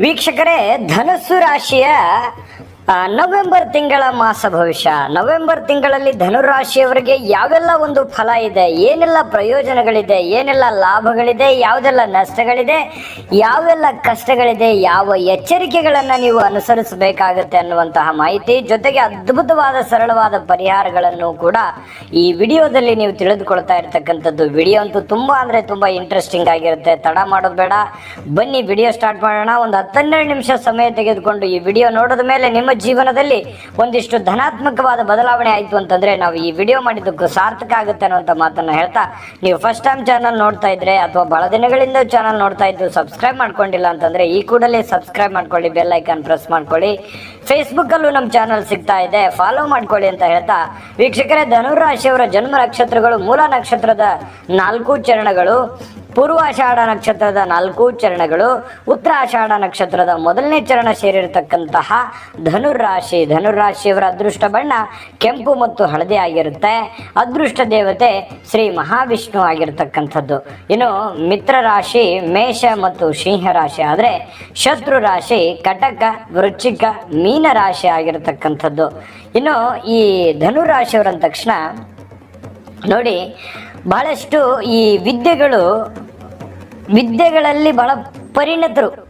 ವೀಕ್ಷಕರೇ ಧನಸ್ಸು ರಾಶಿಯ ನವೆಂಬರ್ ತಿಂಗಳ ಮಾಸ ಭವಿಷ್ಯ. ನವೆಂಬರ್ ತಿಂಗಳಲ್ಲಿ ಧನುರಾಶಿಯವರಿಗೆ ಯಾವೆಲ್ಲ ಒಂದು ಫಲ ಇದೆ, ಏನೆಲ್ಲ ಪ್ರಯೋಜನಗಳಿದೆ, ಏನೆಲ್ಲ ಲಾಭಗಳಿದೆ, ಯಾವುದೆಲ್ಲ ನಷ್ಟಗಳಿದೆ, ಯಾವೆಲ್ಲ ಕಷ್ಟಗಳಿದೆ, ಯಾವ ಎಚ್ಚರಿಕೆಗಳನ್ನು ನೀವು ಅನುಸರಿಸಬೇಕಾಗುತ್ತೆ ಅನ್ನುವಂತಹ ಮಾಹಿತಿ, ಜೊತೆಗೆ ಅದ್ಭುತವಾದ ಸರಳವಾದ ಪರಿಹಾರಗಳನ್ನು ಕೂಡ ಈ ವಿಡಿಯೋದಲ್ಲಿ ನೀವು ತಿಳಿದುಕೊಳ್ತಾ ಇರ್ತಕ್ಕಂಥದ್ದು. ವಿಡಿಯೋ ಅಂತೂ ತುಂಬ ಅಂದರೆ ತುಂಬ ಇಂಟ್ರೆಸ್ಟಿಂಗ್ ಆಗಿರುತ್ತೆ. ತಡ ಮಾಡೋದು ಬೇಡ. ಬನ್ನಿ, ವಿಡಿಯೋ ಸ್ಟಾರ್ಟ್ ಮಾಡೋಣ. ಒಂದು ಹತ್ತೆರಡು ನಿಮಿಷ ಸಮಯ ತೆಗೆದುಕೊಂಡು ಈ ವಿಡಿಯೋ ನೋಡಿದ ಮೇಲೆ ನಿಮ್ಮ ಜೀವನದಲ್ಲಿ ಒಂದಿಷ್ಟು ಧನಾತ್ಮಕವಾದ ಬದಲಾವಣೆ ಆಯಿತು ಅಂತಂದ್ರೆ ನಾವು ಈ ವಿಡಿಯೋ ಮಾಡಿದ್ದಕ್ಕೂ ಸಾರ್ಥಕ ಆಗುತ್ತೆ ಅನ್ನುವಂಥ ಮಾತನ್ನ ಹೇಳ್ತಾ, ನೀವು ಫಸ್ಟ್ ಟೈಮ್ ಚಾನಲ್ ನೋಡ್ತಾ ಇದ್ರೆ ಅಥವಾ ಬಹಳ ದಿನಗಳಿಂದ ಚಾನಲ್ ನೋಡ್ತಾ ಇದ್ದು ಸಬ್ಸ್ಕ್ರೈಬ್ ಮಾಡ್ಕೊಂಡಿಲ್ಲ ಅಂತಂದ್ರೆ ಈ ಕೂಡಲೇ ಸಬ್ಸ್ಕ್ರೈಬ್ ಮಾಡ್ಕೊಳ್ಳಿ ಬೆಲ್ ಐಕಾನ್ ಪ್ರೆಸ್ ಮಾಡ್ಕೊಳ್ಳಿ. ಫೇಸ್ಬುಕ್ ಅಲ್ಲೂ ನಮ್ಮ ಚಾನಲ್ ಸಿಗ್ತಾ ಇದೆ ಫಾಲೋ ಮಾಡ್ಕೊಳ್ಳಿ ಅಂತ ಹೇಳ್ತಾ, ವೀಕ್ಷಕರೇ ಧನುರಾಶಿಯವರ ಜನ್ಮ ನಕ್ಷತ್ರಗಳು ಮೂಲ ನಕ್ಷತ್ರದ ನಾಲ್ಕು ಚರಣಗಳು. ಪೂರ್ವಾಷಾಢ ನಕ್ಷತ್ರದ ನಾಲ್ಕು ಚರಣಗಳು, ಉತ್ತರಾಷಾಢ ನಕ್ಷತ್ರದ ಮೊದಲನೇ ಚರಣ ಸೇರಿರತಕ್ಕಂತಹ ಧನುರಾಶಿ ಧನುರಾಶಿಯವರ ಅದೃಷ್ಟ ಬಣ್ಣ ಕೆಂಪು ಮತ್ತು ಹಳದಿ ಆಗಿರುತ್ತೆ. ಅದೃಷ್ಟ ದೇವತೆ ಶ್ರೀ ಮಹಾವಿಷ್ಣು ಆಗಿರತಕ್ಕಂಥದ್ದು. ಇನ್ನು ಮಿತ್ರ ರಾಶಿ, ಮೇಷ ಮತ್ತು ಸಿಂಹ ರಾಶಿ ಆದರೆ ಶತ್ರು ರಾಶಿ, ಕಟಕ, ವೃಶ್ಚಿಕ, ಮೀನ ರಾಶಿ ಆಗಿರತಕ್ಕಂಥದ್ದು. ಇನ್ನು ಈ ಧನುರಾಶಿಯವರ ಅಂದ ತಕ್ಷಣ ನೋಡಿ ಬಹಳಷ್ಟು ಈ ವಿದ್ಯೆಗಳು ವಿದ್ಯೆಗಳಲ್ಲಿ ಬಹಳ ಪರಿಣತರು.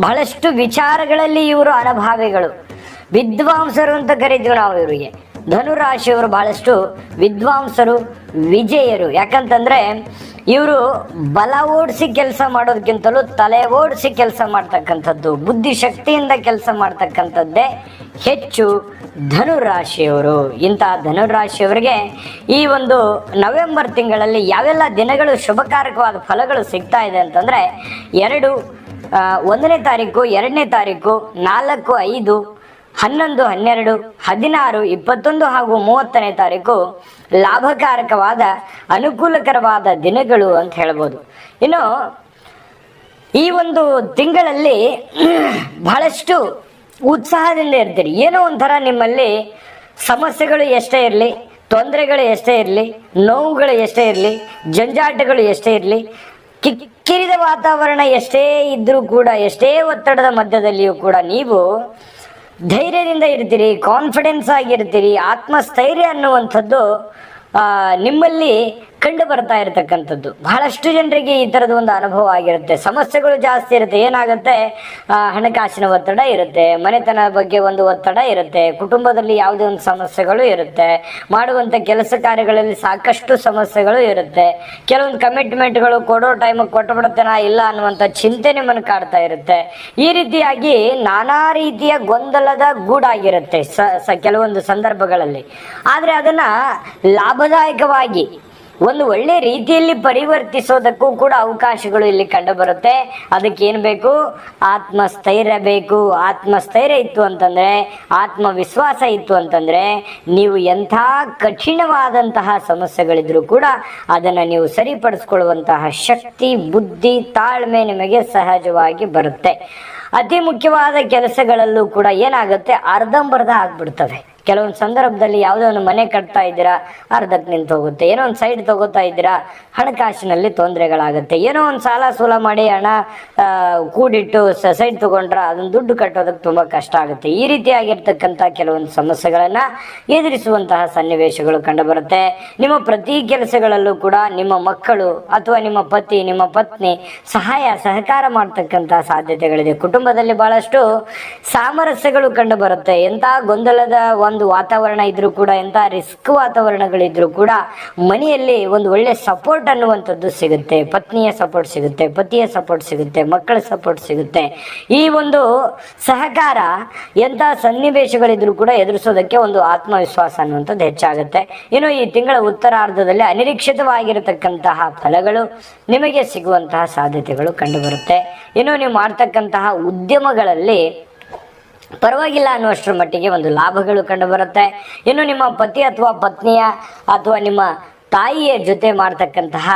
ಬಹಳಷ್ಟು ವಿಚಾರಗಳಲ್ಲಿ ಇವರು ಅನಭಾವಿಗಳು. ವಿದ್ವಾಂಸರು ಅಂತ ಕರಿತೀವಿ ನಾವು ಇವರಿಗೆ. ಧನುರಾಶಿಯವರು ಬಹಳಷ್ಟು ವಿದ್ವಾಂಸರು, ವಿಜಯರು. ಯಾಕಂತಂದ್ರೆ ಇವರು ಬಲ ಓಡಿಸಿ ಕೆಲಸ ಮಾಡೋದಕ್ಕಿಂತಲೂ ತಲೆ ಓಡಿಸಿ ಕೆಲಸ ಮಾಡ್ತಕ್ಕಂಥದ್ದು, ಬುದ್ಧಿಶಕ್ತಿಯಿಂದ ಕೆಲಸ ಮಾಡ್ತಕ್ಕಂಥದ್ದೇ ಹೆಚ್ಚು ಧನುರಾಶಿಯವರು. ಇಂತಹ ಧನುರಾಶಿಯವರಿಗೆ ಈ ಒಂದು ನವೆಂಬರ್ ತಿಂಗಳಲ್ಲಿ ಯಾವೆಲ್ಲ ದಿನಗಳು ಶುಭಕಾರಕವಾದ ಫಲಗಳು ಸಿಗ್ತಾ ಇದೆ ಅಂತಂದರೆ ಎರಡು ಒಂದನೇ ತಾರೀಕು, ಎರಡನೇ ತಾರೀಕು, ನಾಲ್ಕು, ಐದು ಹನ್ನೊಂದು, ಹನ್ನೆರಡು, ಹದಿನಾರು, ಇಪ್ಪತ್ತೊಂದು ಹಾಗೂ ಮೂವತ್ತನೇ ತಾರೀಕು ಲಾಭಕಾರಕವಾದ, ಅನುಕೂಲಕರವಾದ ದಿನಗಳು ಅಂತ ಹೇಳ್ಬೋದು. ಇನ್ನು ಈ ಒಂದು ತಿಂಗಳಲ್ಲಿ ಬಹಳಷ್ಟು ಉತ್ಸಾಹದಿಂದ ಇರ್ತೀರಿ. ಏನೋ ಒಂಥರ ನಿಮ್ಮಲ್ಲಿ ಸಮಸ್ಯೆಗಳು ಎಷ್ಟೇ ಇರಲಿ, ತೊಂದರೆಗಳು ಎಷ್ಟೇ ಇರಲಿ, ನೋವುಗಳು ಎಷ್ಟೇ ಇರಲಿ, ಜಂಜಾಟಗಳು ಎಷ್ಟೇ ಇರಲಿ ಕಿಕ್ಕಿರಿದ ವಾತಾವರಣ ಎಷ್ಟೇ ಇದ್ರೂ ಕೂಡ, ಎಷ್ಟೇ ಒತ್ತಡದ ಮಧ್ಯದಲ್ಲಿಯೂ ಕೂಡ ನೀವು ಧೈರ್ಯದಿಂದ ಇರ್ತೀರಿ ಕಾನ್ಫಿಡೆನ್ಸ್ ಆಗಿರ್ತೀರಿ ಆತ್ಮಸ್ಥೈರ್ಯ ಅನ್ನುವಂಥದ್ದು ನಿಮ್ಮಲ್ಲಿ ಕಂಡು ಬರ್ತಾ ಇರತಕ್ಕಂಥದ್ದು. ಬಹಳಷ್ಟು ಜನರಿಗೆ ಈ ಥರದ ಒಂದು ಅನುಭವ ಆಗಿರುತ್ತೆ. ಸಮಸ್ಯೆಗಳು ಜಾಸ್ತಿ ಇರುತ್ತೆ. ಏನಾಗುತ್ತೆ? ಹಣಕಾಸಿನ ಒತ್ತಡ ಇರುತ್ತೆ. ಮನೆತನ ಬಗ್ಗೆ ಒಂದು ಒತ್ತಡ ಇರುತ್ತೆ. ಕುಟುಂಬದಲ್ಲಿ ಯಾವುದೇ ಒಂದು ಸಮಸ್ಯೆಗಳು ಇರುತ್ತೆ. ಮಾಡುವಂಥ ಕೆಲಸ ಕಾರ್ಯಗಳಲ್ಲಿ ಸಾಕಷ್ಟು ಸಮಸ್ಯೆಗಳು ಇರುತ್ತೆ. ಕೆಲವೊಂದು ಕಮಿಟ್ಮೆಂಟ್ಗಳು ಕೊಡೋ ಟೈಮಿಗೆ ಕೊಟ್ಟುಬಿಡುತ್ತೇನಾ ಇಲ್ಲ ಅನ್ನುವಂಥ ಚಿಂತೆ ನಿಮ್ಮನ್ನು ಕಾಡ್ತಾ ಇರುತ್ತೆ. ಈ ರೀತಿಯಾಗಿ ನಾನಾ ರೀತಿಯ ಗೊಂದಲದ ಗೂಡಾಗಿರುತ್ತೆ ಸ ಸ, ಕೆಲವೊಂದು ಸಂದರ್ಭಗಳಲ್ಲಿ. ಆದರೆ ಅದನ್ನು ಲಾಭದಾಯಕವಾಗಿ ಒಂದು ಒಳ್ಳೆ ರೀತಿಯಲ್ಲಿ ಪರಿವರ್ತಿಸೋದಕ್ಕೂ ಕೂಡ ಅವಕಾಶಗಳು ಇಲ್ಲಿ ಕಂಡು ಬರುತ್ತೆ ಅದಕ್ಕೆ ಏನು ಬೇಕು? ಆತ್ಮಸ್ಥೈರ್ಯ ಬೇಕು. ಆತ್ಮಸ್ಥೈರ್ಯ ಇತ್ತು ಅಂತಂದ್ರೆ, ಆತ್ಮವಿಶ್ವಾಸ ಇತ್ತು ಅಂತಂದ್ರೆ, ನೀವು ಎಂಥ ಕಠಿಣವಾದಂತಹ ಸಮಸ್ಯೆಗಳಿದ್ರೂ ಕೂಡ ಅದನ್ನು ನೀವು ಸರಿಪಡಿಸ್ಕೊಳ್ಳುವಂತಹ ಶಕ್ತಿ, ಬುದ್ಧಿ, ತಾಳ್ಮೆ ನಿಮಗೆ ಸಹಜವಾಗಿ ಬರುತ್ತೆ. ಅತಿ ಮುಖ್ಯವಾದ ಕೆಲಸಗಳಲ್ಲೂ ಕೂಡ ಏನಾಗುತ್ತೆ? ಅರ್ಧಂಬರ್ಧ ಆಗ್ಬಿಡ್ತವೆ. ಕೆಲವೊಂದು ಸಂದರ್ಭದಲ್ಲಿ ಯಾವುದೋ ಒಂದು ಮನೆ ಕಟ್ತಾ ಇದ್ದೀರಾ, ಅರ್ಧಕ್ಕೆ ನಿಂತು ಹೋಗುತ್ತೆ, ಏನೋ ಒಂದು ಸೈಡ್ ತಗೋತಾ ಇದ್ದೀರಾ, ಹಣಕಾಸಿನಲ್ಲಿ ತೊಂದರೆಗಳಾಗುತ್ತೆ, ಏನೋ ಒಂದು ಸಾಲ ಸೂಲ ಮಾಡಿ ಹಣ ಕೂಡಿಟ್ಟು ಸೈಡ್ ತಗೊಂಡ್ರೆ ಅದನ್ನು ದುಡ್ಡು ಕಟ್ಟೋದಕ್ಕೆ ತುಂಬ ಕಷ್ಟ ಆಗುತ್ತೆ. ಈ ರೀತಿಯಾಗಿರ್ತಕ್ಕಂಥ ಕೆಲವೊಂದು ಸಮಸ್ಯೆಗಳನ್ನು ಎದುರಿಸುವಂತಹ ಸನ್ನಿವೇಶಗಳು ಕಂಡುಬರುತ್ತೆ. ನಿಮ್ಮ ಪ್ರತಿ ಕೆಲಸಗಳಲ್ಲೂ ಕೂಡ ನಿಮ್ಮ ಮಕ್ಕಳು ಅಥವಾ ನಿಮ್ಮ ಪತಿ, ನಿಮ್ಮ ಪತ್ನಿ ಸಹಾಯ, ಸಹಕಾರ ಮಾಡ್ತಕ್ಕಂಥ ಸಾಧ್ಯತೆಗಳಿದೆ. ಕುಟುಂಬದಲ್ಲಿ ಬಹಳಷ್ಟು ಸಾಮರಸ್ಯಗಳು ಕಂಡು ಬರುತ್ತೆ ಗೊಂದಲದ ಒಂದು ವಾತಾವರಣ ಇದ್ರೂ ಕೂಡ, ಎಂಥ ರಿಸ್ಕ್ ವಾತಾವರಣಗಳಿದ್ರೂ ಕೂಡ ಮನೆಯಲ್ಲಿ ಒಂದು ಒಳ್ಳೆ ಸಪೋರ್ಟ್ ಅನ್ನುವಂಥದ್ದು ಸಿಗುತ್ತೆ. ಪತ್ನಿಯ ಸಪೋರ್ಟ್ ಸಿಗುತ್ತೆ, ಪತಿಯ ಸಪೋರ್ಟ್ ಸಿಗುತ್ತೆ, ಮಕ್ಕಳ ಸಪೋರ್ಟ್ ಸಿಗುತ್ತೆ. ಈ ಒಂದು ಸಹಕಾರ ಎಂಥ ಸನ್ನಿವೇಶಗಳಿದ್ರೂ ಕೂಡ ಎದುರಿಸೋದಕ್ಕೆ ಒಂದು ಆತ್ಮವಿಶ್ವಾಸ ಅನ್ನುವಂಥದ್ದು ಹೆಚ್ಚಾಗುತ್ತೆ. ಇನ್ನು ಈ ತಿಂಗಳ ಉತ್ತರಾರ್ಧದಲ್ಲಿ ಅನಿರೀಕ್ಷಿತವಾಗಿರತಕ್ಕಂತಹ ಫಲಗಳು ನಿಮಗೆ ಸಿಗುವಂತಹ ಸಾಧ್ಯತೆಗಳು ಕಂಡುಬರುತ್ತೆ. ಇನ್ನು ನೀವು ಮಾಡ್ತಕ್ಕಂತಹ ಉದ್ಯಮಗಳಲ್ಲಿ ಪರವಾಗಿಲ್ಲ ಅನ್ನುವಷ್ಟರ ಮಟ್ಟಿಗೆ ಒಂದು ಲಾಭಗಳು ಕಂಡುಬರುತ್ತೆ. ಇನ್ನು ನಿಮ್ಮ ಪತಿ ಅಥವಾ ಪತ್ನಿಯ ಅಥವಾ ನಿಮ್ಮ ತಾಯಿಯ ಜೊತೆ ಮಾಡ್ತಕ್ಕಂತಹ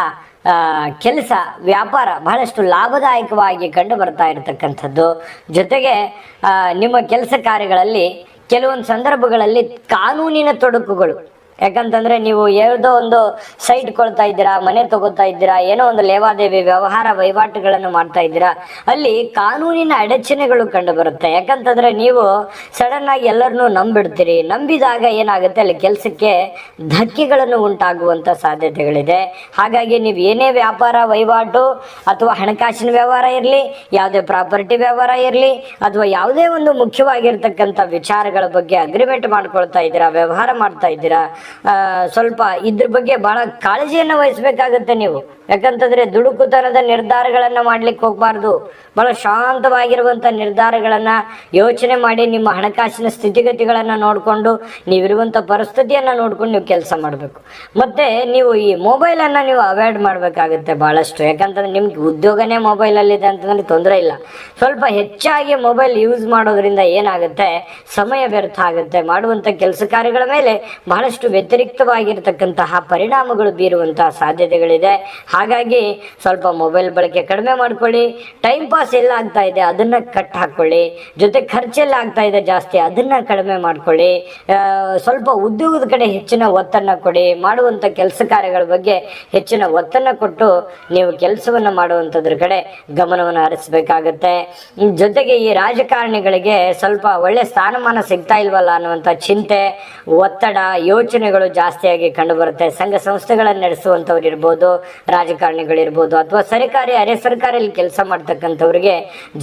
ಕೆಲಸ, ವ್ಯಾಪಾರ ಬಹಳಷ್ಟು ಲಾಭದಾಯಕವಾಗಿ ಕಂಡು ಬರ್ತಾ ಇರತಕ್ಕಂಥದ್ದು. ಜೊತೆಗೆ ನಿಮ್ಮ ಕೆಲಸ ಕಾರ್ಯಗಳಲ್ಲಿ ಕೆಲವೊಂದು ಸಂದರ್ಭಗಳಲ್ಲಿ ಕಾನೂನಿನ ತೊಡಕುಗಳು ಯಾಕಂತಂದ್ರೆ ನೀವು ಯಾವುದೋ ಒಂದು ಸೈಟ್ ಕೊಳ್ತಾ ಇದ್ದೀರಾ, ಮನೆ ತಗೋತಾ ಇದ್ದೀರಾ, ಏನೋ ಒಂದು ಲೇವಾದೇವಿ ವ್ಯವಹಾರ ವಹಿವಾಟುಗಳನ್ನು ಮಾಡ್ತಾ ಇದ್ದೀರಾ, ಅಲ್ಲಿ ಕಾನೂನಿನ ಅಡಚಣೆಗಳು ಕಂಡು ಬರುತ್ತೆ. ಯಾಕಂತಂದ್ರೆ ನೀವು ಸಡನ್ ಆಗಿ ಎಲ್ಲರನ್ನೂ ನಂಬಿಡ್ತೀರಿ, ನಂಬಿದಾಗ ಏನಾಗುತ್ತೆ, ಅಲ್ಲಿ ಕೆಲಸಕ್ಕೆ ಧಕ್ಕೆಗಳನ್ನು ಉಂಟಾಗುವಂತ ಸಾಧ್ಯತೆಗಳಿದೆ. ಹಾಗಾಗಿ ನೀವು ಏನೇ ವ್ಯಾಪಾರ, ವಹಿವಾಟು ಅಥವಾ ಹಣಕಾಸಿನ ವ್ಯವಹಾರ ಇರಲಿ, ಯಾವುದೇ ಪ್ರಾಪರ್ಟಿ ವ್ಯವಹಾರ ಇರಲಿ, ಅಥವಾ ಯಾವುದೇ ಒಂದು ಮುಖ್ಯವಾಗಿರ್ತಕ್ಕಂಥ ವಿಚಾರಗಳ ಬಗ್ಗೆ ಅಗ್ರಿಮೆಂಟ್ ಮಾಡ್ಕೊಳ್ತಾ ಇದ್ದೀರಾ, ವ್ಯವಹಾರ ಮಾಡ್ತಾ ಇದ್ದೀರಾ ಸ್ವಲ್ಪ ಇದ್ರ ಬಗ್ಗೆ ಬಹಳ ಕಾಳಜಿಯನ್ನು ವಹಿಸ್ಬೇಕಾಗತ್ತೆ ನೀವು. ಯಾಕಂತಂದ್ರೆ ದುಡುಕುತನದ ನಿರ್ಧಾರಗಳನ್ನ ಮಾಡ್ಲಿಕ್ಕೆ ಹೋಗ್ಬಾರ್ದು. ಬಹಳ ಶಾಂತವಾಗಿರುವಂತ ನಿರ್ಧಾರಗಳನ್ನ ಯೋಚನೆ ಮಾಡಿ ನಿಮ್ಮ ಹಣಕಾಸಿನ ಸ್ಥಿತಿಗತಿಗಳನ್ನ ನೋಡಿಕೊಂಡು ನೀವಿರುವಂತ ಪರಿಸ್ಥಿತಿಯನ್ನ ನೋಡ್ಕೊಂಡು ನೀವು ಕೆಲಸ ಮಾಡಬೇಕು. ಮತ್ತೆ ನೀವು ಈ ಮೊಬೈಲ್ ಅನ್ನ ನೀವು ಅವಾಯ್ಡ್ ಮಾಡಬೇಕಾಗುತ್ತೆ ಬಹಳಷ್ಟು. ಯಾಕಂತಂದ್ರೆ ನಿಮ್ಗೆ ಉದ್ಯೋಗನೇ ಮೊಬೈಲ್ ಅಲ್ಲಿ ಇದೆ ಅಂತಂದ್ರೆ ತೊಂದರೆ ಇಲ್ಲ. ಸ್ವಲ್ಪ ಹೆಚ್ಚಾಗಿ ಮೊಬೈಲ್ ಯೂಸ್ ಮಾಡೋದ್ರಿಂದ ಏನಾಗುತ್ತೆ? ಸಮಯ ವ್ಯರ್ಥ ಆಗುತ್ತೆ. ಮಾಡುವಂತ ಕೆಲಸ ಕಾರ್ಯಗಳ ಮೇಲೆ ಬಹಳಷ್ಟು ವ್ಯತಿರಿಕ್ತವಾಗಿರ್ತಕ್ಕಂತಹ ಪರಿಣಾಮಗಳು ಬೀರುವಂತಹ ಸಾಧ್ಯತೆಗಳಿದೆ. ಹಾಗಾಗಿ ಸ್ವಲ್ಪ ಮೊಬೈಲ್ ಬಳಕೆ ಕಡಿಮೆ ಮಾಡ್ಕೊಳ್ಳಿ. ಟೈಮ್ ಪಾಸ್ ಎಲ್ಲ ಆಗ್ತಾ ಇದೆ, ಅದನ್ನ ಕಟ್ ಹಾಕೊಳ್ಳಿ. ಜೊತೆ ಖರ್ಚೆಲ್ಲ ಆಗ್ತಾ ಇದೆ ಜಾಸ್ತಿ, ಅದನ್ನ ಕಡಿಮೆ ಮಾಡ್ಕೊಳ್ಳಿ. ಸ್ವಲ್ಪ ಉದ್ಯೋಗದ ಕಡೆ ಹೆಚ್ಚಿನ ಒತ್ತನ್ನ ಕೊಡಿ. ಮಾಡುವಂತ ಕೆಲಸ ಕಾರ್ಯಗಳ ಬಗ್ಗೆ ಹೆಚ್ಚಿನ ಒತ್ತನ್ನ ಕೊಟ್ಟು ನೀವು ಕೆಲಸವನ್ನ ಮಾಡುವಂಥದ್ರ ಕಡೆ ಗಮನವನ್ನು ಹರಿಸಬೇಕಾಗತ್ತೆ. ಜೊತೆಗೆ ಈ ರಾಜಕಾರಣಿಗಳಿಗೆ ಸ್ವಲ್ಪ ಒಳ್ಳೆ ಸ್ಥಾನಮಾನ ಸಿಗ್ತಾ ಇಲ್ವಲ್ಲ ಅನ್ನುವಂಥ ಚಿಂತೆ, ಒತ್ತಡ ಯೋಚನೆಗಳು ಜಾಸ್ತಿಯಾಗಿ ಕಂಡುಬರುತ್ತೆ. ಸಂಘ ಸಂಸ್ಥೆಗಳನ್ನು ನಡೆಸುವಂಥವ್ರು ಇರ್ಬೋದು, ರಾಜಕಾರಣಿಗಳಿರ್ಬೋದು ಅಥವಾ ಸರ್ಕಾರಿ, ಅರೆ ಸರ್ಕಾರಲ್ಲಿ ಕೆಲಸ ಮಾಡ್ತಕ್ಕಂಥವ್ರಿಗೆ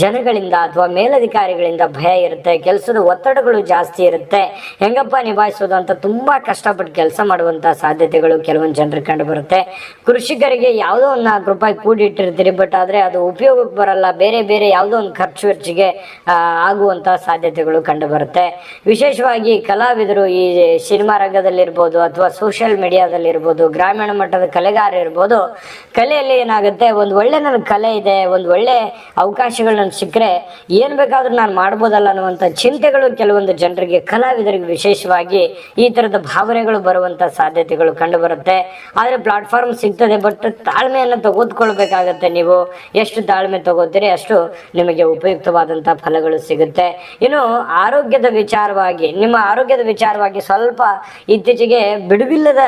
ಜನಗಳಿಂದ ಅಥವಾ ಮೇಲಧಿಕಾರಿಗಳಿಂದ ಭಯ ಇರುತ್ತೆ, ಕೆಲಸದ ಒತ್ತಡಗಳು ಜಾಸ್ತಿ ಇರುತ್ತೆ. ಹೆಂಗಪ್ಪ ನಿಭಾಯಿಸೋದು ಅಂತ ತುಂಬಾ ಕಷ್ಟಪಟ್ಟು ಕೆಲಸ ಮಾಡುವಂತ ಸಾಧ್ಯತೆಗಳು ಕೆಲವೊಂದು ಜನರು ಕಂಡುಬರುತ್ತೆ. ಕೃಷಿಕರಿಗೆ ಯಾವುದೋ ಒಂದು ನಾಲ್ಕು ರೂಪಾಯಿ ಕೂಡಿಟ್ಟಿರ್ತೀರಿ, ಬಟ್ ಆದ್ರೆ ಅದು ಉಪಯೋಗಕ್ಕೆ ಬರಲ್ಲ. ಬೇರೆ ಬೇರೆ ಯಾವುದೋ ಒಂದು ಖರ್ಚು ವೆಚ್ಚಿಗೆ ಆಗುವಂಥ ಸಾಧ್ಯತೆಗಳು ಕಂಡುಬರುತ್ತೆ. ವಿಶೇಷವಾಗಿ ಕಲಾವಿದರು ಈ ಸಿನಿಮಾ ರಂಗದಲ್ಲಿರ್ಬೋದು ಅಥವಾ ಸೋಷಿಯಲ್ ಮೀಡಿಯಾದಲ್ಲಿ ಇರ್ಬೋದು, ಗ್ರಾಮೀಣ ಮಟ್ಟದ ಕಲೆಗಾರ ಇರ್ಬೋದು, ಕಲೆಯಲ್ಲಿ ಏನಾಗುತ್ತೆ, ಒಂದು ಒಳ್ಳೆ ನನ್ನ ಕಲೆ ಇದೆ, ಒಂದು ಒಳ್ಳೆ ಅವಕಾಶಗಳು ನನ್ಗೆ ಸಿಕ್ಕರೆ ಏನು ಬೇಕಾದರೂ ನಾನು ಮಾಡ್ಬೋದಲ್ಲ ಅನ್ನುವಂಥ ಚಿಂತೆಗಳು ಕೆಲವೊಂದು ಜನರಿಗೆ, ಕಲಾವಿದರಿಗೆ ವಿಶೇಷವಾಗಿ ಈ ಥರದ ಭಾವನೆಗಳು ಬರುವಂಥ ಸಾಧ್ಯತೆಗಳು ಕಂಡು ಬರುತ್ತೆ ಆದರೆ ಪ್ಲಾಟ್ಫಾರ್ಮ್ ಸಿಗ್ತದೆ ಬಟ್ ತಾಳ್ಮೆಯನ್ನು ತೆಗೆದುಕೊಳ್ಬೇಕಾಗತ್ತೆ ನೀವು. ಎಷ್ಟು ತಾಳ್ಮೆ ತಗೋತೀರಿ, ಅಷ್ಟು ನಿಮಗೆ ಉಪಯುಕ್ತವಾದಂಥ ಫಲಗಳು ಸಿಗುತ್ತೆ. ಇನ್ನು ಆರೋಗ್ಯದ ವಿಚಾರವಾಗಿ, ನಿಮ್ಮ ಆರೋಗ್ಯದ ವಿಚಾರವಾಗಿ ಸ್ವಲ್ಪ ಇತ್ತೀಚೆಗೆ ಬಿಡುವಿಲ್ಲದ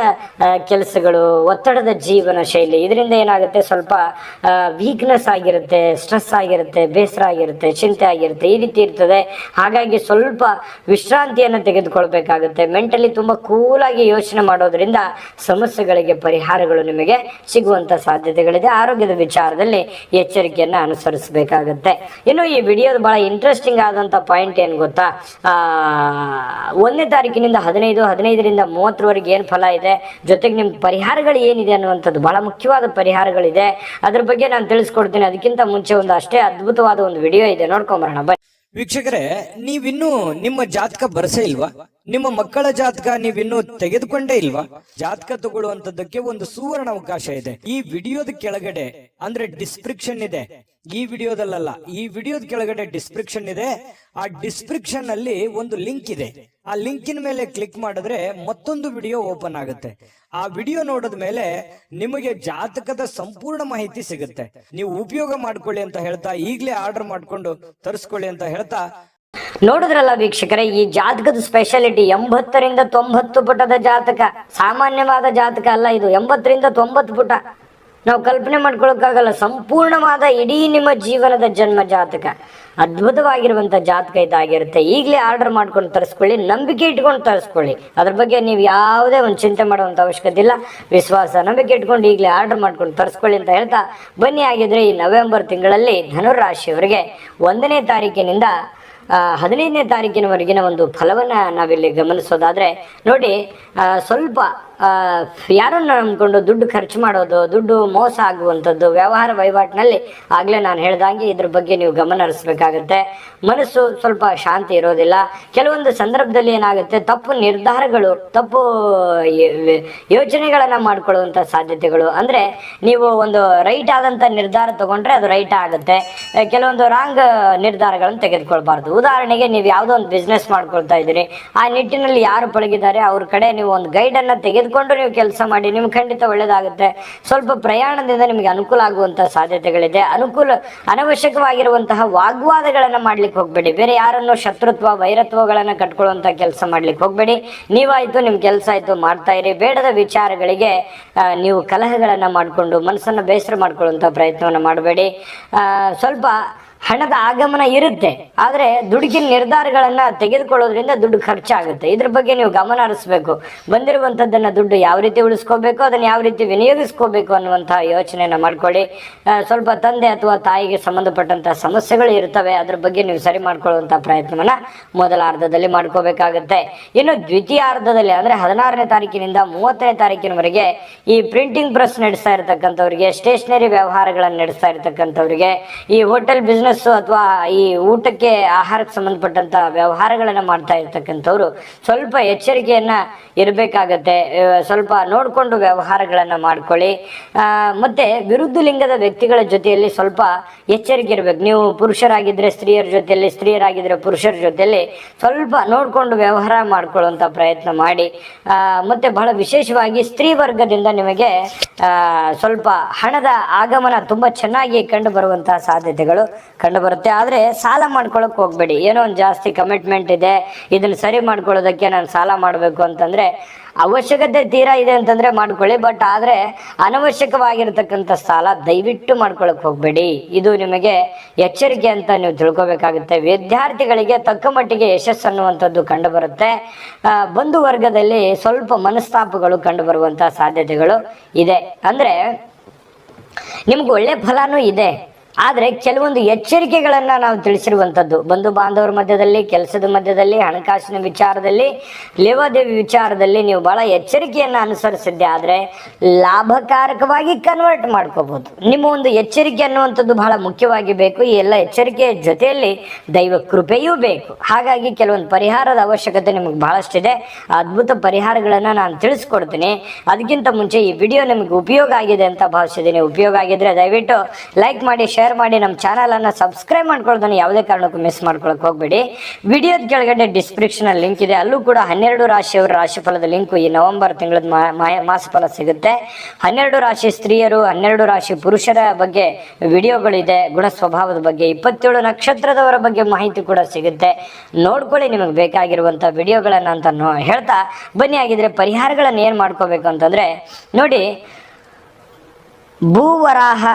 ಕೆಲಸಗಳು, ಒತ್ತಡದ ಜೀವನ ಶೈಲಿ. ಇದರಿಂದ ಏನಾಗುತ್ತೆ? ಸ್ವಲ್ಪ ವೀಕ್ನೆಸ್ ಆಗಿರುತ್ತೆ ಸ್ಟ್ರೆಸ್ ಆಗಿರುತ್ತೆ, ಬೇಸರ ಆಗಿರುತ್ತೆ, ಚಿಂತೆ ಆಗಿರುತ್ತೆ, ಈ ರೀತಿ ಇರ್ತದೆ. ಹಾಗಾಗಿ ಸ್ವಲ್ಪ ವಿಶ್ರಾಂತಿಯನ್ನು ತೆಗೆದುಕೊಳ್ಬೇಕಾಗುತ್ತೆ. ಮೆಂಟಲಿ ತುಂಬ ಕೂಲಾಗಿ ಯೋಚನೆ ಮಾಡೋದ್ರಿಂದ ಸಮಸ್ಯೆಗಳಿಗೆ ಪರಿಹಾರಗಳು ನಿಮಗೆ ಸಿಗುವಂತ ಸಾಧ್ಯತೆಗಳಿದೆ. ಆರೋಗ್ಯದ ವಿಚಾರದಲ್ಲಿ ಎಚ್ಚರಿಕೆಯನ್ನು ಅನುಸರಿಸಬೇಕಾಗುತ್ತೆ. ಇನ್ನು ಈ ವಿಡಿಯೋ ಬಹಳ ಇಂಟ್ರೆಸ್ಟಿಂಗ್ ಆದಂತ ಪಾಯಿಂಟ್ ಏನು ಗೊತ್ತಾ? ಒಂದನೇ ತಾರೀಕಿನಿಂದ ಹದಿನೈದು, ಹದಿನೈದರಿಂದ ಮೂವತ್ತರವರೆಗೆ ಏನು ಫಲ ಇದೆ? ಜೊತೆಗೆ ನಿಮ್ಮ ಪರಿಹಾರಗಳು ಏನಿದೆ ಅನ್ನುವಂಥದ್ದು ಬಹಳ ಮುಖ್ಯವಾದ ಪರಿಹಾರಗಳಿದೆ. ಅದ್ರ ಬಗ್ಗೆ ನಾನು ತಿಳಿಸ್ಕೊಡ್ತೀನಿ. ಅದಕ್ಕಿಂತ ಮುಂಚೆ ಒಂದು ಅಷ್ಟೇ ಅದ್ಭುತವಾದ ಒಂದು ವಿಡಿಯೋ ಇದೆ. ನೋಡ್ಕೊಂಬರೋಣ, ಬನ್ನಿ. ವೀಕ್ಷಕರೇ, ನೀವಿನ್ನೂ ನಿಮ್ಮ ಜಾತಕ ಬರಸೇ ಇಲ್ವಾ? ನಿಮ್ಮ ಮಕ್ಕಳ ಜಾತಕ ನೀವಿನ್ನು ತೆಗೆದುಕೊಂಡೇ ಇಲ್ವಾ? ಜಾತಕ ತಗೊಳ್ಳುವಂತದ್ದಕ್ಕೆ ಒಂದು ಸುವರ್ಣ ಅವಕಾಶ ಇದೆ. ಈ ವಿಡಿಯೋದ ಕೆಳಗಡೆ ಅಂದ್ರೆ ಡಿಸ್ಕ್ರಿಪ್ಷನ್ ಇದೆ. ಈ ವಿಡಿಯೋದಲ್ಲ ಈ ವಿಡಿಯೋದ ಕೆಳಗಡೆ ಡಿಸ್ಕ್ರಿಪ್ಷನ್ ಇದೆ. ಆ ಡಿಸ್ಕ್ರಿಪ್ಷನ್ ಅಲ್ಲಿ ಒಂದು ಲಿಂಕ್ ಇದೆ. ಆ ಲಿಂಕಿನ ಮೇಲೆ ಕ್ಲಿಕ್ ಮಾಡಿದ್ರೆ ಮತ್ತೊಂದು ವಿಡಿಯೋ ಓಪನ್ ಆಗುತ್ತೆ. ಆ ವಿಡಿಯೋ ನೋಡಿದ ಮೇಲೆ ನಿಮಗೆ ಜಾತಕದ ಸಂಪೂರ್ಣ ಮಾಹಿತಿ ಸಿಗುತ್ತೆ. ನೀವು ಉಪಯೋಗ ಮಾಡ್ಕೊಳ್ಳಿ ಅಂತ ಹೇಳ್ತಾ ಈಗಲೇ ಆರ್ಡರ್ ಮಾಡ್ಕೊಂಡು ತರಿಸ್ಕೊಳ್ಳಿ ಅಂತ ಹೇಳ್ತಾ. ನೋಡಿದ್ರಲ್ಲ ವೀಕ್ಷಕರೇ, ಈ ಜಾತಕದ ಸ್ಪೆಷಾಲಿಟಿ ಎಂಬತ್ತರಿಂದ ತೊಂಬತ್ತು ಪುಟದ ಜಾತಕ. ಸಾಮಾನ್ಯವಾದ ಜಾತಕ ಅಲ್ಲ ಇದು, ಎಂಬತ್ತರಿಂದ ತೊಂಬತ್ತು ಪುಟ. ನಾವು ಕಲ್ಪನೆ ಮಾಡ್ಕೊಳಕ್ಕಾಗಲ್ಲ. ಸಂಪೂರ್ಣವಾದ ಇಡೀ ನಿಮ್ಮ ಜೀವನದ ಜನ್ಮ ಜಾತಕ. ಅದ್ಭುತವಾಗಿರುವಂತ ಜಾತಕ ಇದಾಗಿರುತ್ತೆ. ಈಗಲೇ ಆರ್ಡರ್ ಮಾಡ್ಕೊಂಡು ತರಿಸ್ಕೊಳ್ಳಿ, ನಂಬಿಕೆ ಇಟ್ಕೊಂಡು ತರಿಸ್ಕೊಳ್ಳಿ. ಅದ್ರ ಬಗ್ಗೆ ನೀವು ಯಾವುದೇ ಒಂದು ಚಿಂತೆ ಮಾಡುವಂತ ಅವಶ್ಯಕತೆ ಇಲ್ಲ. ವಿಶ್ವಾಸ, ನಂಬಿಕೆ ಇಟ್ಕೊಂಡು ಈಗಲೇ ಆರ್ಡರ್ ಮಾಡ್ಕೊಂಡು ತರಿಸ್ಕೊಳ್ಳಿ ಅಂತ ಹೇಳ್ತಾ ಬನ್ನಿ. ಆಗಿದ್ರೆ ಈ ನವೆಂಬರ್ ತಿಂಗಳಲ್ಲಿ ಧನುರಾಶಿಯವರಿಗೆ ಒಂದನೇ ತಾರೀಕಿನಿಂದ ಹದಿನೈದನೇ ತಾರೀಕಿನವರೆಗಿನ ಒಂದು ಫಲವನ್ನು ನಾವಿಲ್ಲಿ ಗಮನಿಸೋದಾದ್ರೆ ನೋಡಿ ಸ್ವಲ್ಪ ಯಾರನ್ನ ನಂಬ್ಕೊಂಡು ದುಡ್ಡು ಖರ್ಚು ಮಾಡೋದು, ದುಡ್ಡು ಮೋಸ ಆಗುವಂಥದ್ದು, ವ್ಯವಹಾರ ವಹಿವಾಟಿನಲ್ಲಿ ಆಗಲೇ ನಾನು ಹೇಳ್ದಂಗೆ ಇದ್ರ ಬಗ್ಗೆ ನೀವು ಗಮನ ಹರಿಸ್ಬೇಕಾಗತ್ತೆ. ಮನಸ್ಸು ಸ್ವಲ್ಪ ಶಾಂತಿ ಇರೋದಿಲ್ಲ. ಕೆಲವೊಂದು ಸಂದರ್ಭದಲ್ಲಿ ಏನಾಗುತ್ತೆ, ತಪ್ಪು ನಿರ್ಧಾರಗಳು, ತಪ್ಪು ಯೋಚನೆಗಳನ್ನು ಮಾಡಿಕೊಳ್ಳುವಂಥ ಸಾಧ್ಯತೆಗಳು. ಅಂದರೆ ನೀವು ಒಂದು ರೈಟ್ ಆದಂಥ ನಿರ್ಧಾರ ತಗೊಂಡ್ರೆ ಅದು ರೈಟ್ ಆಗುತ್ತೆ. ಕೆಲವೊಂದು ರಾಂಗ್ ನಿರ್ಧಾರಗಳನ್ನು ತೆಗೆದುಕೊಳ್ಬಾರ್ದು. ಉದಾಹರಣೆಗೆ ನೀವು ಯಾವುದೋ ಒಂದು ಬಿಸ್ನೆಸ್ ಮಾಡ್ಕೊಳ್ತಾ ಇದ್ದೀರಿ. ಆ ನಿಟ್ಟಿನಲ್ಲಿ ಯಾರು ಪಳಗಿದ್ದಾರೆ, ಅವ್ರ ಕಡೆ ನೀವು ಒಂದು ಗೈಡನ್ನು ತೆಗೆದುಕೊಂಡು ನೀವು ಕೆಲಸ ಮಾಡಿ, ನಿಮ್ಗೆ ಖಂಡಿತ ಒಳ್ಳೇದಾಗುತ್ತೆ. ಸ್ವಲ್ಪ ಪ್ರಯಾಣದಿಂದ ನಿಮಗೆ ಅನುಕೂಲ ಆಗುವಂತಹ ಸಾಧ್ಯತೆಗಳಿದೆ. ಅನುಕೂಲ, ಅನವಶ್ಯಕವಾಗಿರುವಂತಹ ವಾಗ್ವಾದಗಳನ್ನ ಮಾಡ್ಲಿಕ್ಕೆ ಹೋಗಬೇಡಿ. ಬೇರೆ ಯಾರನ್ನು ಶತ್ರುತ್ವ, ವೈರತ್ವಗಳನ್ನ ಕಟ್ಕೊಳ್ಳುವಂತಹ ಕೆಲಸ ಮಾಡ್ಲಿಕ್ಕೆ ಹೋಗಬೇಡಿ. ನೀವಾಯ್ತು, ನಿಮ್ ಕೆಲಸ ಆಯ್ತು, ಮಾಡ್ತಾ ಇರಿ. ಬೇಡದ ವಿಚಾರಗಳಿಗೆ ನೀವು ಕಲಹಗಳನ್ನ ಮಾಡಿಕೊಂಡು, ಮನಸ್ಸನ್ನ ಬೇಸರ ಮಾಡ್ಕೊಳ್ಳುವಂತಹ ಪ್ರಯತ್ನವನ್ನು ಮಾಡಬೇಡಿ. ಸ್ವಲ್ಪ ಹಣದ ಆಗಮನ ಇರುತ್ತೆ. ಆದರೆ ದುಡುಗಿನ ನಿರ್ಧಾರಗಳನ್ನ ತೆಗೆದುಕೊಳ್ಳೋದ್ರಿಂದ ದುಡ್ಡು ಖರ್ಚಾಗುತ್ತೆ. ಇದ್ರ ಬಗ್ಗೆ ನೀವು ಗಮನ ಹರಿಸ್ಬೇಕು. ಬಂದಿರುವಂತದ್ದನ್ನ ದುಡ್ಡು ಯಾವ ರೀತಿ ಉಳಿಸ್ಕೋಬೇಕು, ಅದನ್ನ ಯಾವ ರೀತಿ ವಿನಿಯೋಗಿಸ್ಕೋಬೇಕು ಅನ್ನುವಂತಹ ಯೋಚನೆಯನ್ನ ಮಾಡ್ಕೊಳ್ಳಿ. ಸ್ವಲ್ಪ ತಂದೆ ಅಥವಾ ತಾಯಿಗೆ ಸಂಬಂಧಪಟ್ಟಂತಹ ಸಮಸ್ಯೆಗಳು ಇರ್ತವೆ, ಅದ್ರ ಬಗ್ಗೆ ನೀವು ಸರಿ ಮಾಡ್ಕೊಳ್ಳುವಂತಹ ಪ್ರಯತ್ನವನ್ನ ಮೊದಲ ಅರ್ಧದಲ್ಲಿ ಮಾಡ್ಕೋಬೇಕಾಗತ್ತೆ. ಇನ್ನು ದ್ವಿತೀಯಾರ್ಧದಲ್ಲಿ ಅಂದ್ರೆ ಹದಿನಾರನೇ ತಾರೀಕಿನಿಂದ ಮೂವತ್ತನೇ ತಾರೀಕಿನವರೆಗೆ ಈ ಪ್ರಿಂಟಿಂಗ್ ಪ್ರೆಸ್ ನಡೆಸ್ತಾ ಇರತಕ್ಕಂಥವ್ರಿಗೆ ಸ್ಟೇಷನರಿ ವ್ಯವಹಾರಗಳನ್ನು ನಡೆಸ್ತಾ ಇರತಕ್ಕಂಥವ್ರಿಗೆ, ಈ ಹೋಟೆಲ್ ಬಿಸ್ನೆಸ್ ಅಥವಾ ಈ ಊಟಕ್ಕೆ ಆಹಾರಕ್ಕೆ ಸಂಬಂಧಪಟ್ಟಂತ ವ್ಯವಹಾರಗಳನ್ನು ಮಾಡ್ತಾ ಇರ್ತಕ್ಕಂಥವ್ರು ಸ್ವಲ್ಪ ಎಚ್ಚರಿಕೆಯನ್ನ ಇರಬೇಕಾಗತ್ತೆ. ಸ್ವಲ್ಪ ನೋಡಿಕೊಂಡು ವ್ಯವಹಾರಗಳನ್ನು ಮಾಡ್ಕೊಳ್ಳಿ. ಮತ್ತೆ ವಿರುದ್ಧ ಲಿಂಗದ ವ್ಯಕ್ತಿಗಳ ಜೊತೆಯಲ್ಲಿ ಸ್ವಲ್ಪ ಎಚ್ಚರಿಕೆ ಇರಬೇಕು. ನೀವು ಪುರುಷರಾಗಿದ್ರೆ ಸ್ತ್ರೀಯರ ಜೊತೆಯಲ್ಲಿ, ಸ್ತ್ರೀಯರಾಗಿದ್ರೆ ಪುರುಷರ ಜೊತೆಯಲ್ಲಿ ಸ್ವಲ್ಪ ನೋಡಿಕೊಂಡು ವ್ಯವಹಾರ ಮಾಡ್ಕೊಳ್ಳುವಂಥ ಪ್ರಯತ್ನ ಮಾಡಿ. ಮತ್ತೆ ಬಹಳ ವಿಶೇಷವಾಗಿ ಸ್ತ್ರೀ ವರ್ಗದಿಂದ ನಿಮಗೆ ಸ್ವಲ್ಪ ಹಣದ ಆಗಮನ ತುಂಬ ಚೆನ್ನಾಗಿ ಕಂಡು ಬರುವಂತಹ ಸಾಧ್ಯತೆಗಳು ಕಂಡು ಬರುತ್ತೆ. ಆದರೆ ಸಾಲ ಮಾಡ್ಕೊಳಕ್ ಹೋಗ್ಬೇಡಿ. ಏನೋ ಒಂದು ಜಾಸ್ತಿ ಕಮಿಟ್ಮೆಂಟ್ ಇದೆ. ಇದನ್ನ ಸರಿ ಮಾಡ್ಕೊಳ್ಳೋದಕ್ಕೆ ನಾನು ಸಾಲ ಮಾಡಬೇಕು ಅಂತಂದ್ರೆ ಅವಶ್ಯಕತೆ ತೀರಾ ಇದೆ ಅಂತಂದ್ರೆ ಮಾಡ್ಕೊಳ್ಳಿ. ಬಟ್ ಆದರೆ ಅನವಶ್ಯಕವಾಗಿರ್ತಕ್ಕಂಥ ಸಾಲ ದಯವಿಟ್ಟು ಮಾಡ್ಕೊಳಕ್ಕೆ ಹೋಗ್ಬೇಡಿ. ಇದು ನಿಮಗೆ ಎಚ್ಚರಿಕೆ ಅಂತ ನೀವು ತಿಳ್ಕೊಬೇಕಾಗುತ್ತೆ. ವಿದ್ಯಾರ್ಥಿಗಳಿಗೆ ತಕ್ಕ ಮಟ್ಟಿಗೆ ಯಶಸ್ಸು ಅನ್ನುವಂಥದ್ದು ಕಂಡು ಬರುತ್ತೆ. ಬಂಧು ವರ್ಗದಲ್ಲಿ ಸ್ವಲ್ಪ ಮನಸ್ತಾಪಗಳು ಕಂಡು ಬರುವಂತಹ ಸಾಧ್ಯತೆಗಳು ಇದೆ. ಅಂದ್ರೆ ನಿಮ್ಗೆ ಒಳ್ಳೆ ಫಲಾನು ಇದೆ. ಆದರೆ ಕೆಲವೊಂದು ಎಚ್ಚರಿಕೆಗಳನ್ನು ನಾವು ತಿಳಿಸಿರುವಂಥದ್ದು. ಬಂಧು ಬಾಂಧವರ ಮಧ್ಯದಲ್ಲಿ, ಕೆಲಸದ ಮಧ್ಯದಲ್ಲಿ, ಹಣಕಾಸಿನ ವಿಚಾರದಲ್ಲಿ, ಲೇವಾದೇವಿ ವಿಚಾರದಲ್ಲಿ ನೀವು ಬಹಳ ಎಚ್ಚರಿಕೆಯನ್ನು ಅನುಸರಿಸಿದ್ದೆ ಆದರೆ ಲಾಭಕಾರಕವಾಗಿ ಕನ್ವರ್ಟ್ ಮಾಡ್ಕೋಬೋದು. ನಿಮ್ಮ ಒಂದು ಎಚ್ಚರಿಕೆ ಅನ್ನುವಂಥದ್ದು ಬಹಳ ಮುಖ್ಯವಾಗಿ ಬೇಕು. ಈ ಎಲ್ಲ ಎಚ್ಚರಿಕೆಯ ಜೊತೆಯಲ್ಲಿ ದೈವ ಕೃಪೆಯೂ ಬೇಕು. ಹಾಗಾಗಿ ಕೆಲವೊಂದು ಪರಿಹಾರದ ಅವಶ್ಯಕತೆ ನಿಮಗೆ ಬಹಳಷ್ಟಿದೆ. ಅದ್ಭುತ ಪರಿಹಾರಗಳನ್ನು ನಾನು ತಿಳಿಸ್ಕೊಡ್ತೀನಿ. ಅದಕ್ಕಿಂತ ಮುಂಚೆ ಈ ವಿಡಿಯೋ ನಿಮಗೆ ಉಪಯೋಗ ಆಗಿದೆ ಅಂತ ಭಾವಿಸಿದ್ದೀನಿ. ಉಪಯೋಗ ಆಗಿದ್ರೆ ದಯವಿಟ್ಟು ಲೈಕ್ ಮಾಡಿ ಮಾಡಿ ನಮ್ಮ ಚಾನಲನ್ನು ಸಬ್ಸ್ಕ್ರೈಬ್ ಮಾಡ್ಕೊಳ್ಳೋದನ್ನು ಯಾವುದೇ ಕಾರಣಕ್ಕೂ ಮಿಸ್ ಮಾಡ್ಕೊಳಕ್ಕೆ ಹೋಗಬೇಡಿ. ವಿಡಿಯೋದ ಕೆಳಗಡೆ ಡಿಸ್ಕ್ರಿಪ್ಷನ್ ಲಿಂಕ್ ಇದೆ. ಅಲ್ಲೂ ಕೂಡ ಹನ್ನೆರಡು ರಾಶಿಯವರ ರಾಶಿಫಲದ ಲಿಂಕು ಈ ನವೆಂಬರ್ ತಿಂಗಳದ ಮಾಸಫಲ ಸಿಗುತ್ತೆ. ಹನ್ನೆರಡು ರಾಶಿ ಸ್ತ್ರೀಯರು, ಹನ್ನೆರಡು ರಾಶಿ ಪುರುಷರ ಬಗ್ಗೆ ವಿಡಿಯೋಗಳಿದೆ. ಗುಣ ಸ್ವಭಾವದ ಬಗ್ಗೆ ಇಪ್ಪತ್ತೇಳು ನಕ್ಷತ್ರದವರ ಬಗ್ಗೆ ಮಾಹಿತಿ ಕೂಡ ಸಿಗುತ್ತೆ. ನೋಡ್ಕೊಳ್ಳಿ ನಿಮಗೆ ಬೇಕಾಗಿರುವಂಥ ವಿಡಿಯೋಗಳನ್ನು ಅಂತ ಹೇಳ್ತಾ ಬನ್ನಿ. ಆಗಿದ್ರೆ ಪರಿಹಾರಗಳನ್ನು ಏನು ಮಾಡ್ಕೋಬೇಕು ಅಂತಂದರೆ ನೋಡಿ ಭೂವರಾಹ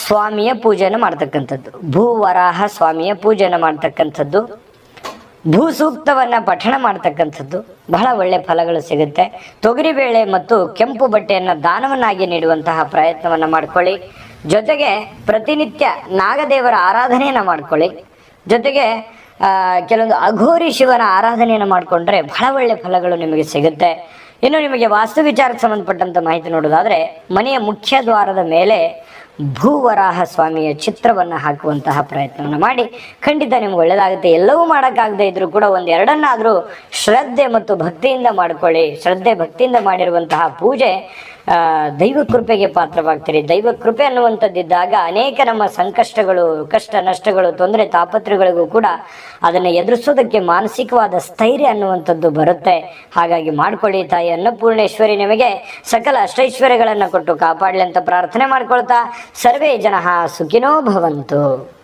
ಸ್ವಾಮಿಯ ಪೂಜೆಯನ್ನು ಮಾಡ್ತಕ್ಕಂಥದ್ದು. ಭೂವರಾಹ ಸ್ವಾಮಿಯ ಪೂಜೆಯನ್ನು ಮಾಡ್ತಕ್ಕಂಥದ್ದು. ಭೂ ಸೂಕ್ತವನ್ನು ಪಠಣ ಮಾಡ್ತಕ್ಕಂಥದ್ದು. ಬಹಳ ಒಳ್ಳೆ ಫಲಗಳು ಸಿಗುತ್ತೆ. ತೊಗರಿಬೇಳೆ ಮತ್ತು ಕೆಂಪು ಬಟ್ಟೆಯನ್ನು ದಾನವನ್ನಾಗಿ ನೀಡುವಂತಹ ಪ್ರಯತ್ನವನ್ನು ಮಾಡ್ಕೊಳ್ಳಿ. ಜೊತೆಗೆ ಪ್ರತಿನಿತ್ಯ ನಾಗದೇವರ ಆರಾಧನೆಯನ್ನು ಮಾಡ್ಕೊಳ್ಳಿ. ಜೊತೆಗೆ ಕೆಲವೊಂದು ಅಘೋರಿ ಶಿವನ ಆರಾಧನೆಯನ್ನು ಮಾಡಿಕೊಂಡ್ರೆ ಬಹಳ ಒಳ್ಳೆ ಫಲಗಳು ನಿಮಗೆ ಸಿಗುತ್ತೆ. ಇನ್ನು ನಿಮಗೆ ವಾಸ್ತು ವಿಚಾರಕ್ಕೆ ಸಂಬಂಧಪಟ್ಟಂತ ಮಾಹಿತಿ ನೋಡೋದಾದ್ರೆ ಮನೆಯ ಮುಖ್ಯ ದ್ವಾರದ ಮೇಲೆ ಭೂವರಾಹ ಸ್ವಾಮಿಯ ಚಿತ್ರವನ್ನು ಹಾಕುವಂತಹ ಪ್ರಯತ್ನವನ್ನು ಮಾಡಿ. ಖಂಡಿತ ನಿಮ್ಗೆ ಒಳ್ಳೆಯದಾಗುತ್ತೆ ಎಲ್ಲವೂ ಮಾಡೋಕ್ಕಾಗದೇ ಇದ್ರೂ ಕೂಡ ಒಂದು ಎರಡನ್ನಾದರೂ ಶ್ರದ್ಧೆ ಮತ್ತು ಭಕ್ತಿಯಿಂದ ಮಾಡ್ಕೊಳ್ಳಿ. ಶ್ರದ್ಧೆ ಭಕ್ತಿಯಿಂದ ಮಾಡಿರುವಂತಹ ಪೂಜೆ ದೈವ ಕೃಪೆಗೆ ಪಾತ್ರವಾಗ್ತೀರಿ. ದೈವ ಕೃಪೆ ಅನ್ನುವಂಥದ್ದಿದ್ದಾಗ ಅನೇಕ ನಮ್ಮ ಸಂಕಷ್ಟಗಳು, ಕಷ್ಟ ನಷ್ಟಗಳು, ತೊಂದರೆ ತಾಪತ್ರಗಳಿಗೂ ಕೂಡ ಅದನ್ನು ಎದುರಿಸೋದಕ್ಕೆ ಮಾನಸಿಕವಾದ ಸ್ಥೈರ್ಯ ಅನ್ನುವಂಥದ್ದು ಬರುತ್ತೆ. ಹಾಗಾಗಿ ಮಾಡ್ಕೊಳ್ಳಿ ತಾಯಿ ಅನ್ನಪೂರ್ಣೇಶ್ವರಿ ನಿಮಗೆ ಸಕಲ ಅಷ್ಟೈಶ್ವರ್ಯಗಳನ್ನು ಕೊಟ್ಟು ಕಾಪಾಡಲಿ ಅಂತ ಪ್ರಾರ್ಥನೆ ಮಾಡ್ಕೊಳ್ತಾ ಸರ್ವೇ ಜನ ಸುಖಿನೋ ಭವಂತು.